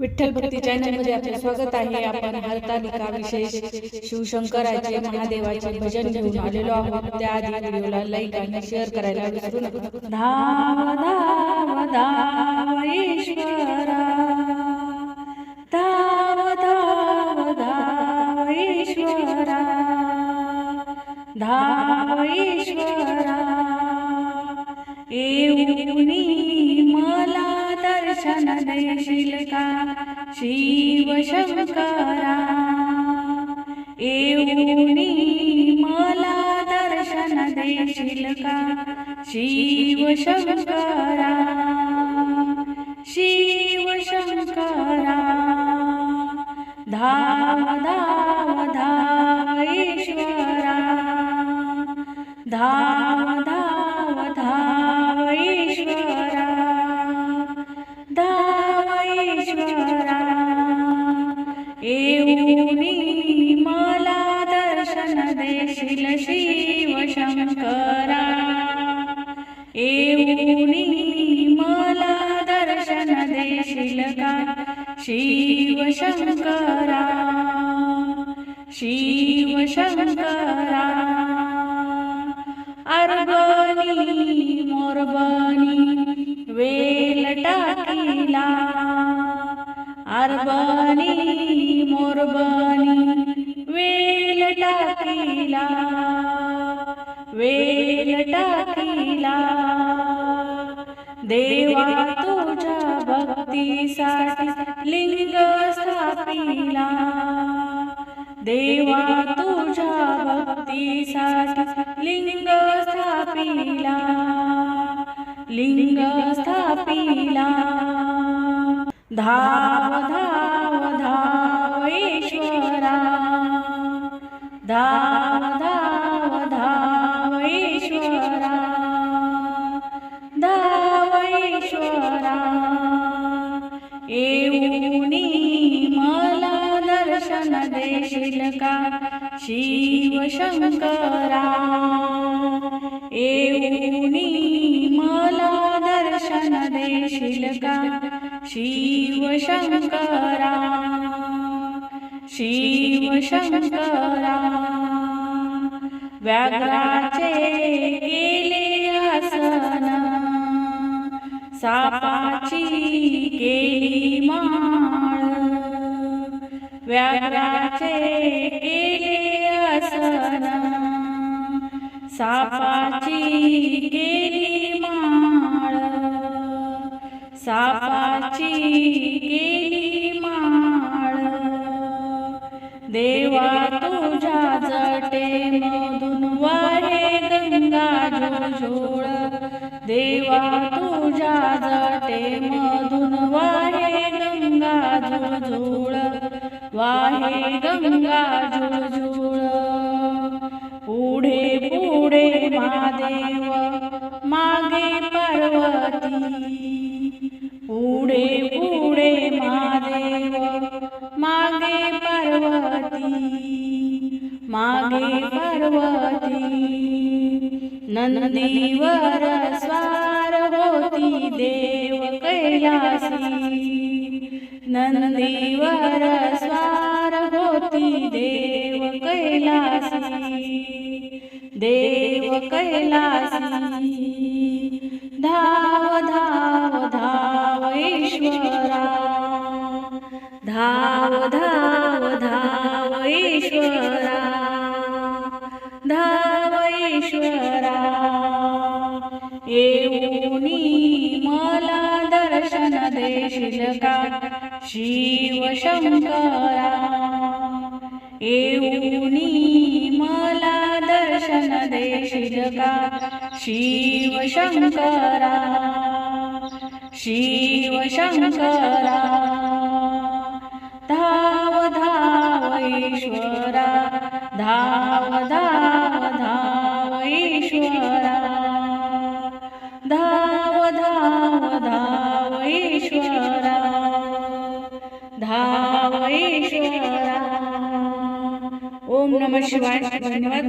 विठ्ठल भक्ती चॅनलमध्ये आपले स्वागत आहे. आपण हरतालिका विशेष शिवशंकराचे महादेवाचे भजन घेऊन आलेलो आहोत. त्याआधी व्हिडिओला लाईक आणि शेअर करायला विसरू नका. धाव धाव धाव ईश्वरा धाव धाव ईश्वरा धाव ईश्वरा येऊनी करा येऊनी मला दर्शन देशील का? शिव शंकरा. शिव शंकरा. धाव धाव धाव ईश्वरा धाव शंकरा येऊनी मला दर्शन देशील का शिव शंकरा शिव शंकरा अर्बनी मोरबनी वेल टाकीला. अर्बनी मोरबनी वेल टाकीला. वेल टाकीला देवा तुझ्या भक्तीसाठी लिंग स्थापिला. देवा तुझ्या भक्तीसाठी लिंग स्थापिला. लिंग स्थापिला. धाव धाव दर्शन देशील का? शिव शंकरा येऊनी मला दर्शन देशील का? शिव शंकरा शिव शंकरा व्याघ्राचे केले आसन सापाची केली व्याघ्राचे केले आसन. सापाची केली माळ. सापाची केली माळ. देवा तुझ्या जटे मधून वाहे गंगा झुळझुळ. देवा तुझ्या जटे मधून वाहे गंगा झुळझुळ. वाहे गंगा झुळझुळ. पुढे पुढे महादेव मागे पार्वती. पुढे पुढे महादेव मागे पार्वती. मागे पार्वती. नंदीवर स्वार होती देव कैलासी. नंदीवर स्वार होती देव कैलासी देव कैलासी धाव धाव धाव ईश्वरा धाव धाव धाव ईश्वरा धाव ईश्वरा येऊनी मला दर्शन देशील का शिव शंकरा येऊनी मला दर्शन देशील का शिव शंकरा शिव शंकरा धाव धाव ईश्वरा धाव धाव धाव ईश्वरा. ओम नमः शिवाय. धन्यवाद